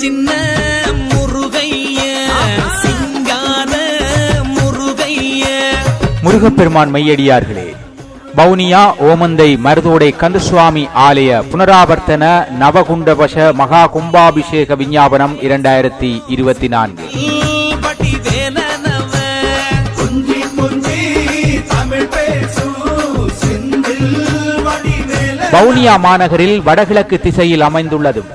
சின்ன முருகைய சிங்கார முருகைய. முருகப்பெருமான் மையடியார்களே வவுனியா ஓமந்தை மருதோடை கந்தசுவாமி ஆலய புனராவர்த்தன நவகுண்டவச மகா கும்பாபிஷேக விஞ்ஞாபனம் இரண்டாயிரத்தி இருபத்தி நான்கு. வவுனியா மாநகரில் வடகிழக்கு திசையில் அமைந்துள்ளதும்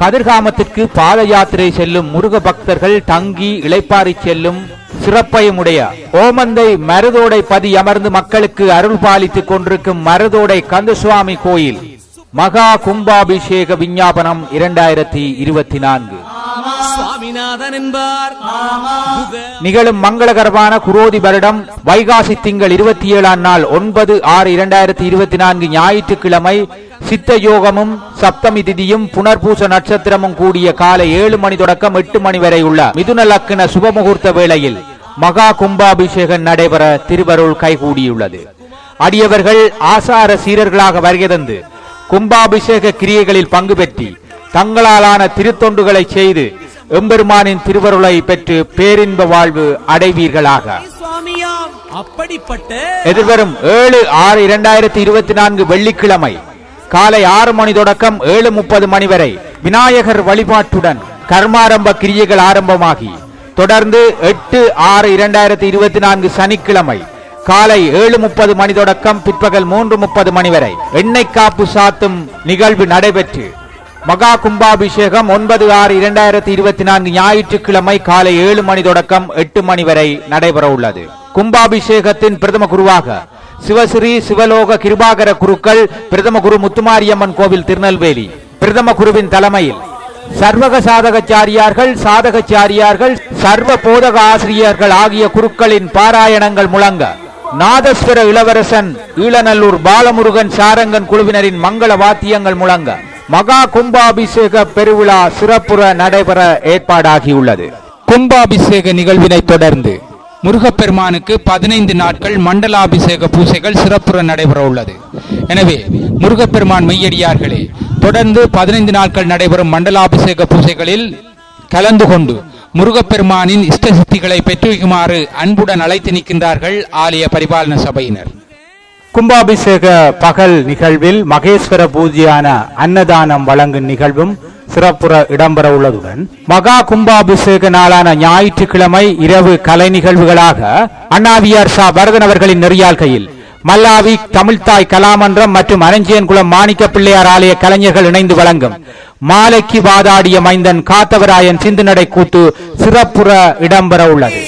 கதிர்காமத்திற்கு பாத யாத்திரை செல்லும் முருக பக்தர்கள் தங்கி இளைப்பாரி செல்லும் சிறப்பையுடைய ஓமந்தை மருதோடை பதி அமர்ந்து மக்களுக்கு அருள் பாலித்துக் கொண்டிருக்கும் மருதோடை கந்தசுவாமி கோயில். மகா கும்பாபிஷேக விஞ்ஞாபனம் இரண்டாயிரத்தி இருபத்தி நான்கு. சுவாமிநாதன் என்பார். நிகழும் மங்களகரமான குரோதி வருடம் வைகாசி திங்கள் இருபத்தி ஏழாம் நாள் ஒன்பது ஆறு இரண்டாயிரத்தி இருபத்தி நான்கு ஞாயிற்றுக்கிழமை சித்த யோகமும் சப்தமி திதியும் புனர்பூச நட்சத்திரமும் கூடிய காலை ஏழு மணி தொடக்கம் எட்டு மணி வரை உள்ள மிதுன லக்ன சுபமுகூர்த்த வேளையில் மகா கும்பாபிஷேகம் நடைபெற திருவருள் கைகூடியுள்ளது. அடியவர்கள் ஆசார சீரர்களாக வருகை தந்து கும்பாபிஷேக கிரியைகளில் பங்கு பெற்றி தங்களாலான திருத்தொண்டுகளை செய்து எம்பெருமானின் திருவருளை பெற்று பேரின்ப வாழ்வு அடைவீர்களாக. அப்படிப்பட்ட எதிர்வரும் ஏழு ஆறு இரண்டாயிரத்தி இருபத்தி நான்கு வெள்ளிக்கிழமை காலை ஆறு மணி தொடக்கம் ஏழு முப்பது மணி வரை விநாயகர் வழிபாட்டுடன் கர்மாரம்ப கிரியைகள் ஆரம்பமாகி தொடர்ந்து எட்டு ஆறு இரண்டாயிரத்தி இருபத்தி நான்கு சனிக்கிழமை காலை ஏழு முப்பது மணி தொடக்கம் பிற்பகல் மூன்று முப்பது மணி வரை எண்ணெய் காப்பு சாத்தும் நிகழ்வு நடைபெற்று மகா கும்பாபிஷேகம் ஒன்பது ஆறு இரண்டாயிரத்தி இருபத்தி நான்கு ஞாயிற்றுக்கிழமை காலை ஏழு மணி தொடக்கம் எட்டு மணி வரை நடைபெற உள்ளது. கும்பாபிஷேகத்தின் பிரதம குருவாக சிவஸ்ரீ சிவலோக கிருபாகர குருக்கள் பிரதம குரு முத்துமாரியம்மன் கோவில் திருநெல்வேலி. பிரதம குருவின் தலைமையில் சர்வக சாதகச்சாரியார்கள் சாதகச்சாரியார்கள் சர்வ போதக ஆசிரியர்கள் ஆகிய குருக்களின் பாராயணங்கள் முழங்க நாதஸ்வர இளவரசன் ஈழநல்லூர் பாலமுருகன் சாரங்கன் குழுவினரின் மங்கள வாத்தியங்கள் முழங்க மகா கும்பாபிஷேக பெருவிழா சிறப்புற நடைபெற ஏற்பாடாகியுள்ளது. கும்பாபிஷேக நிகழ்வினை தொடர்ந்து முருகப்பெருமானுக்கு பதினைந்து நாட்கள் மண்டலாபிஷேக பூசைகள் சிறப்புற நடைபெற உள்ளது. எனவே முருகப்பெருமான் மெய்யடியார்களே தொடர்ந்து பதினைந்து நாட்கள் நடைபெறும் மண்டலாபிஷேக பூசைகளில் கலந்து கொண்டு முருகப்பெருமானின் இஷ்ட சித்திகளை பெற்றுவிக்குமாறு அன்புடன் அழைத்து நிற்கின்றார்கள் ஆலய பரிபாலன சபையினர். கும்பாபிஷேக பகல் நிகழ்வில் மகேஸ்வர பூஜையான அன்னதானம் வழங்கும் நிகழ்வும் சிறப்புற இடம்பெற உள்ளதுடன் மகா கும்பாபிஷேக நாளான ஞாயிற்றுக்கிழமை இரவு கலை நிகழ்வுகளாக அண்ணாவியார் ஷா பரதன் அவர்களின் நெறியாள்கையில் மல்லாவி தமிழ்தாய் கலாமன்றம் மற்றும் அரஞ்சியன்குளம் மாணிக்க பிள்ளையார் ஆலய கலைஞர்கள் இணைந்து வழங்கும் மாலைக்கு வாதாடிய மைந்தன் காத்தவராயன் சிந்துநடை கூத்து சிறப்புற இடம்பெற உள்ளது.